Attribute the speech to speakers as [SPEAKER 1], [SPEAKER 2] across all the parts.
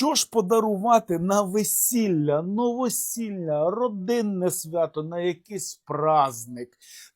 [SPEAKER 1] Що ж подарувати на весілля, новосілля, родинне свято, на якийсь праздник?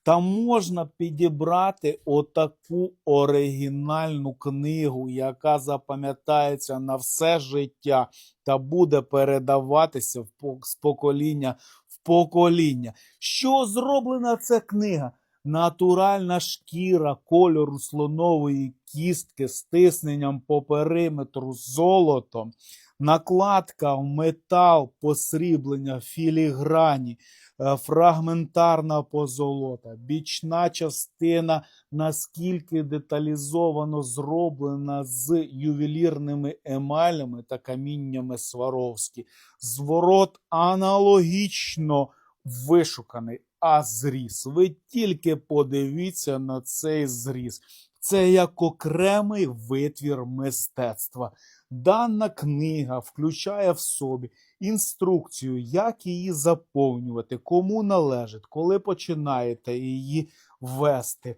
[SPEAKER 1] Та можна підібрати отаку оригінальну книгу, яка запам'ятається на все життя та буде передаватися з покоління в покоління. Що зроблена ця книга? Натуральна шкіра кольору слонової кістки з тисненням по периметру золотом, накладка в метал, посріблення, філіграні, е, фрагментарна позолота, бічна частина наскільки деталізовано зроблена з ювелірними емалями та каміннями Сваровські. Зворот аналогічно вишуканий, а зріз. Ви тільки подивіться на цей зріз. Це як окремий витвір мистецтва. Дана книга включає в собі інструкцію, як її заповнювати, кому належить, коли починаєте її вести,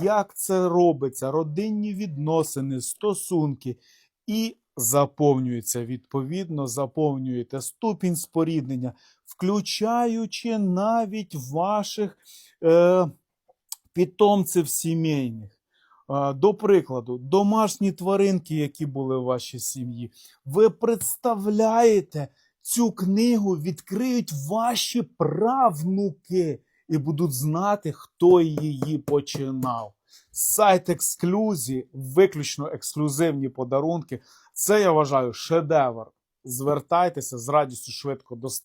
[SPEAKER 1] як це робиться, родинні відносини, стосунки, і заповнюється відповідно, заповнюєте ступінь споріднення, включаючи навіть ваших е, питомців сімейних. Е, До прикладу, домашні тваринки, які були в вашій сім'ї, ви представляєте, цю книгу відкриють ваші правнуки і будуть знати, хто її починав. Сайт ексклюзії, виключно ексклюзивні подарунки. Це я вважаю шедевр. Звертайтеся з радістю швидко доставити.